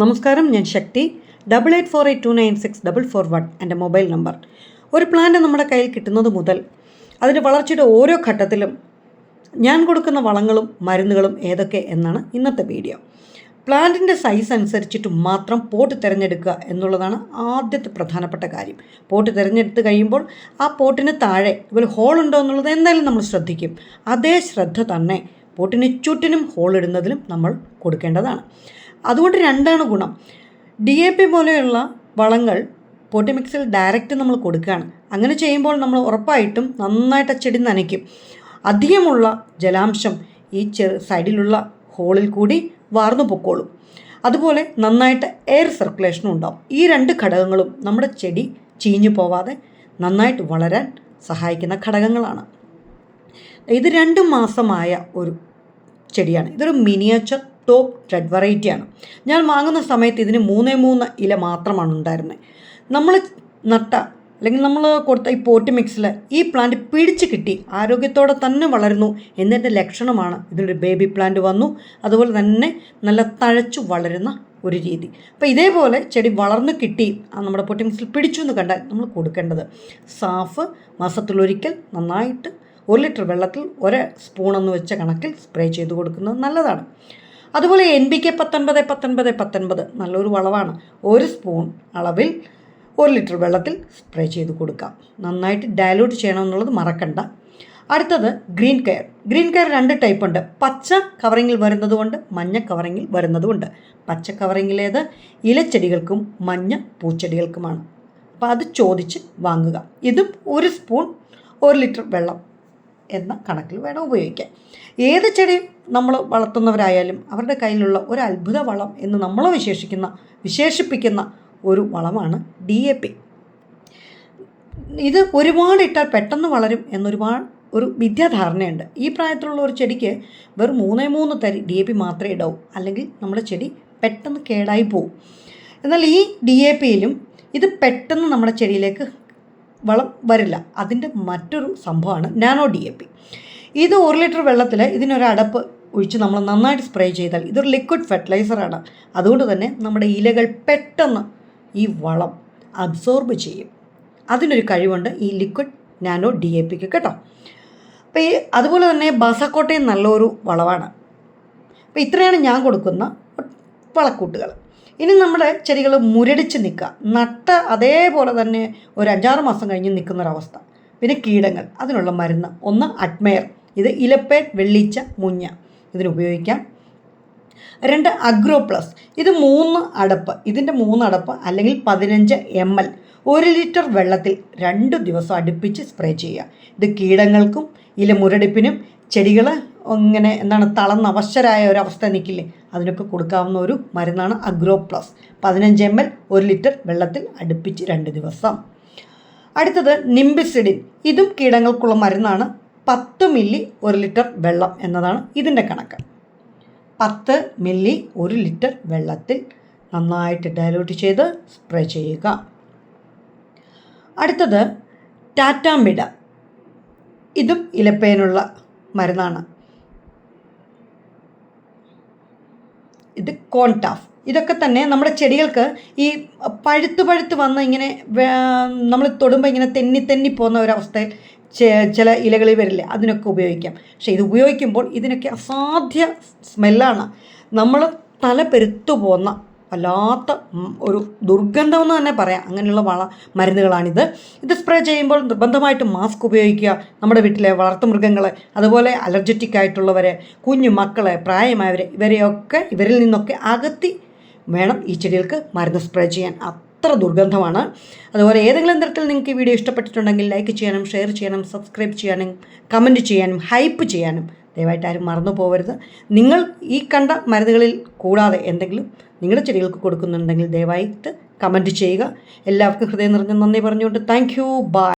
നമസ്കാരം ഞാൻ Shakti. Double eight four eight two nine six double four one എന്റെ mobile number. ഒരു plant നമ്മുടെ കയ്യിൽ കിട്ടുന്നത് മുതൽ അതിന്റെ വളർച്ചയുടെ ഓരോ ഘട്ടത്തിലും ഞാൻ കൊടുക്കുന്ന വളങ്ങളും മരുന്നുകളും ഏതൊക്കെ എന്നാണ് ഇന്നത്തെ വീഡിയോ. പ്ലാന്റിന്റെ സൈസ് അനുസരിച്ചിട്ട് മാത്രം പോട്ട് തിരഞ്ഞെടുക്കുക എന്നുള്ളതാണ് ആദ്യത്തെ പ്രധാനപ്പെട്ട കാര്യം. പോട്ട് തിരഞ്ഞെടുത്ത് കഴിയുമ്പോൾ ആ പോട്ടിന് താഴെ ഇതുപോലെ ഹോൾ ഉണ്ടോ എന്നുള്ളത് എന്തായാലും നമ്മൾ ശ്രദ്ധിക്കും. അതേ ശ്രദ്ധ തന്നെ പോട്ടിന് ചുറ്റിനും ഹോൾ ഇടുന്നതിലും നമ്മൾ കൊടുക്കേണ്ടതാണ്. അതുകൊണ്ട് രണ്ടാണ് ഗുണം. ഡി എ പി പോലെയുള്ള വളങ്ങൾ പോട്ടിമിക്സിൽ ഡയറക്റ്റ് നമ്മൾ കൊടുക്കുകയാണ്. അങ്ങനെ ചെയ്യുമ്പോൾ നമ്മൾ ഉറപ്പായിട്ടും നന്നായിട്ട് ആ ചെടി നനയ്ക്കും. അധികമുള്ള ജലാംശം ഈ ചെറു സൈഡിലുള്ള ഹോളിൽ കൂടി വാർന്നു പൊക്കോളും. അതുപോലെ നന്നായിട്ട് എയർ സർക്കുലേഷനും ഉണ്ടാവും. ഈ രണ്ട് ഘടകങ്ങളും നമ്മുടെ ചെടി ചീഞ്ഞു പോവാതെ നന്നായിട്ട് വളരാൻ സഹായിക്കുന്ന ഘടകങ്ങളാണ്. ഇത് രണ്ട് മാസമായ ഒരു ചെടിയാണ്. ഇതൊരു മിനിയേച്ചർ ടോപ്പ് റെഡ് വെറൈറ്റിയാണ്. ഞാൻ വാങ്ങുന്ന സമയത്ത് ഇതിന് മൂന്നേ മൂന്ന് ഇല മാത്രമാണ് ഉണ്ടായിരുന്നത് നമ്മൾ നട്ട അല്ലെങ്കിൽ നമ്മൾ കൊടുത്ത ഈ പോട്ടി മിക്സിൽ ഈ പ്ലാന്റ് പിടിച്ച് കിട്ടി ആരോഗ്യത്തോടെ തന്നെ വളരുന്നു എന്നതിന്റെ ലക്ഷണമാണ് ഇതിനൊരു ബേബി പ്ലാന്റ് വന്നു. അതുപോലെ തന്നെ നല്ല തഴച്ചു വളരുന്ന ഒരു രീതി. അപ്പോൾ ഇതേപോലെ ചെടി വളർന്ന് കിട്ടി ആ നമ്മുടെ പൊട്ടി മിക്സിൽ പിടിച്ചു എന്ന് കണ്ടാൽ നമ്മൾ കൊടുക്കേണ്ടത് സാഫ് മാസത്തിലൊരിക്കൽ നന്നായിട്ട് ഒരു ലിറ്റർ വെള്ളത്തിൽ ഒരു സ്പൂണെന്ന് വെച്ച കണക്കിൽ സ്പ്രേ ചെയ്ത് കൊടുക്കുന്നത് നല്ലതാണ്. അതുപോലെ എൻ ബി കെ പത്തൊൻപത് പത്തൊൻപത് പത്തൊൻപത്. നല്ലൊരു വളവാണ്. ഒരു സ്പൂൺ അളവിൽ ഒരു ലിറ്റർ വെള്ളത്തിൽ സ്പ്രേ ചെയ്ത് കൊടുക്കാം. നന്നായിട്ട് ഡയലൂട്ട് ചെയ്യണമെന്നുള്ളത് മറക്കണ്ട. അടുത്തത് ഗ്രീൻ കെയർ ഗ്രീൻ കെയർ രണ്ട് ടൈപ്പ് ഉണ്ട്. പച്ച കവറിങ്ങിൽ വരുന്നതുകൊണ്ട് മഞ്ഞ കവറിങ്ങിൽ വരുന്നതുകൊണ്ട്. പച്ച കവറിങ്ങിലേത് ഇലച്ചെടികൾക്കും മഞ്ഞ പൂച്ചെടികൾക്കുമാണ്. അപ്പോൾ അത് ചോദിച്ച് വാങ്ങുക. ഇതും ഒരു സ്പൂൺ ഒരു ലിറ്റർ വെള്ളം. എന്ന കണക്കിൽ വേണം ഉപയോഗിക്കാൻ. ഏത് ചെടി നമ്മൾ വളർത്തുന്നവരായാലും അവരുടെ കയ്യിലുള്ള ഒരു അത്ഭുത വളം എന്ന് നമ്മൾ വിശേഷിക്കുന്ന വിശേഷിപ്പിക്കുന്ന ഒരു വളമാണ് ഡി എ പി ഇത് ഒരുപാട് ഇട്ടാൽ പെട്ടെന്ന് വളരും എന്നൊരുപാട് ഒരു വിദ്യാധാരണയുണ്ട് ഈ പ്രായത്തിലുള്ള ഒരു ചെടിക്ക് വെറും മൂന്നേ മൂന്ന് തരി ഡി എ പി മാത്രമേ ഇടാവൂ അല്ലെങ്കിൽ നമ്മുടെ ചെടി പെട്ടെന്ന് കേടായി പോകും എന്നാൽ ഈ ഡി എ പിയിലും ഇത് പെട്ടെന്ന് നമ്മുടെ ചെടിയിലേക്ക് വളം വരില്ല. അതിന്റെ മറ്റൊരു സംഭവമാണ് നാനോ ഡി എ പി. ഇത് ഒരു ലിറ്റർ വെള്ളത്തിൽ ഇതിനൊരു അടപ്പ് ഒഴിച്ച് നമ്മൾ നന്നായിട്ട് സ്പ്രേ ചെയ്താൽ ഇതൊരു ലിക്വിഡ് ഫെർട്ടിലൈസറാണ് അതുകൊണ്ട് തന്നെ നമ്മുടെ ഇലകൾ പെട്ടെന്ന് ഈ വളം അബ്സോർബ് ചെയ്യും. അതിനൊരു കഴിവുണ്ട് ഈ ലിക്വിഡ് നാനോ ഡി എ പിക്ക് കേട്ടോ. അപ്പോൾ ഈ അതുപോലെ തന്നെ ബസക്കോട്ടയും നല്ലൊരു വളമാണ് അപ്പോൾ ഇത്രയാണ് ഞാൻ കൊടുക്കുന്ന വളക്കൂട്ടുകൾ. ഇനി നമ്മുടെ ചെടികൾ മുരടിച്ച് നിൽക്കുക. നട്ട അതേപോലെ തന്നെ ഒരു അഞ്ചാറ് മാസം കഴിഞ്ഞ് നിൽക്കുന്നൊരവസ്ഥ. പിന്നെ കീടങ്ങൾ അതിനുള്ള മരുന്ന്. ഒന്ന് അഡ്മയർ ഇത് ഇലപ്പേറ്റ് വെള്ളിച്ച മുഞ്ഞ. ഇതിനുപയോഗിക്കാം രണ്ട് അഗ്രോ പ്ലസ് ഇത് മൂന്ന് അടപ്പ്. ഇതിന്റെ മൂന്ന് അടപ്പ് അല്ലെങ്കിൽ പതിനഞ്ച് എം എൽ. ഒരു ലിറ്റർ വെള്ളത്തിൽ രണ്ട് ദിവസം അടുപ്പിച്ച് സ്പ്രേ ചെയ്യുക. ഇത് കീടങ്ങൾക്കും ഇല മുരടിപ്പിനും ചെടികൾ ഇങ്ങനെ എന്താണ് തളർന്ന് ഒരു അവസ്ഥ നിൽക്കില്ലേ അതിനൊക്കെ കൊടുക്കാവുന്ന ഒരു മരുന്നാണ് അഗ്രോ പ്ലസ് പതിനഞ്ച് എം എൽ ഒരു ലിറ്റർ വെള്ളത്തിൽ അടുപ്പിച്ച് രണ്ട് ദിവസം. അടുത്തത് നിംബിസിഡിൻ. ഇതും കീടങ്ങൾക്കുള്ള മരുന്നാണ്. പത്ത് മില്ലി ഒരു ലിറ്റർ വെള്ളം എന്നതാണ് ഇതിന്റെ കണക്ക്. പത്ത് മില്ലി ഒരു ലിറ്റർ വെള്ളത്തിൽ നന്നായിട്ട് ഡയലൂട്ട് ചെയ്ത് സ്പ്രേ ചെയ്യുക. അടുത്തത് ടാറ്റാമിഡ. ഇതും ഇലപ്പേനുള്ള മരുന്നാണ്. ഇത് കോൺടാഫ്. ഇതൊക്കെ തന്നെ നമ്മുടെ ചെടികൾക്ക് ഈ പഴുത്ത് പഴുത്ത് വന്ന് ഇങ്ങനെ നമ്മൾ തൊടുമ്പോൾ ഇങ്ങനെ തെന്നി തെന്നി പോകുന്ന ഒരവസ്ഥയിൽ ചില ഇലകളിൽ വരില്ലേ അതിനൊക്കെ ഉപയോഗിക്കാം. പക്ഷേ ഇത് ഉപയോഗിക്കുമ്പോൾ ഇതിനൊക്കെ അസാധ്യ സ്മെല്ലാണ്. നമ്മൾ തല പെരുത്തു പോകുന്ന വല്ലാത്ത ഒരു ദുർഗന്ധം എന്ന് തന്നെ പറയാം. അങ്ങനെയുള്ള വള മരുന്നുകളാണിത്. ഇത് സ്പ്രേ ചെയ്യുമ്പോൾ നിർബന്ധമായിട്ടും മാസ്ക് ഉപയോഗിക്കുക. നമ്മുടെ വീട്ടിലെ വളർത്തുമൃഗങ്ങളെ അതുപോലെ അലർജറ്റിക് ആയിട്ടുള്ളവരെ കുഞ്ഞു മക്കളെ പ്രായമായവരെ ഇവരെയൊക്കെ ഇവരിൽ നിന്നൊക്കെ അകത്തി വേണം ഈ ചെടികൾക്ക് മരുന്ന് സ്പ്രേ ചെയ്യാൻ. അത്ര ദുർഗന്ധമാണ്. അതുപോലെ ഏതെങ്കിലും തരത്തിൽ നിങ്ങൾക്ക് ഈ വീഡിയോ ഇഷ്ടപ്പെട്ടിട്ടുണ്ടെങ്കിൽ ലൈക്ക് ചെയ്യാനും ഷെയർ ചെയ്യാനും സബ്സ്ക്രൈബ് ചെയ്യാനും കമന്റ് ചെയ്യാനും ഹൈപ്പ് ചെയ്യാനും ദയവായിട്ട് ആരും മറന്നു പോകരുത് നിങ്ങൾ ഈ കണ്ട മരുന്നുകളിൽ കൂടാതെ എന്തെങ്കിലും നിങ്ങളുടെ ചെടികൾക്ക് കൊടുക്കുന്നുണ്ടെങ്കിൽ ദയവായിട്ട് കമന്റ് ചെയ്യുക. എല്ലാവർക്കും ഹൃദയം നിറഞ്ഞ നന്ദി പറഞ്ഞുകൊണ്ട് താങ്ക് യു. ബൈ.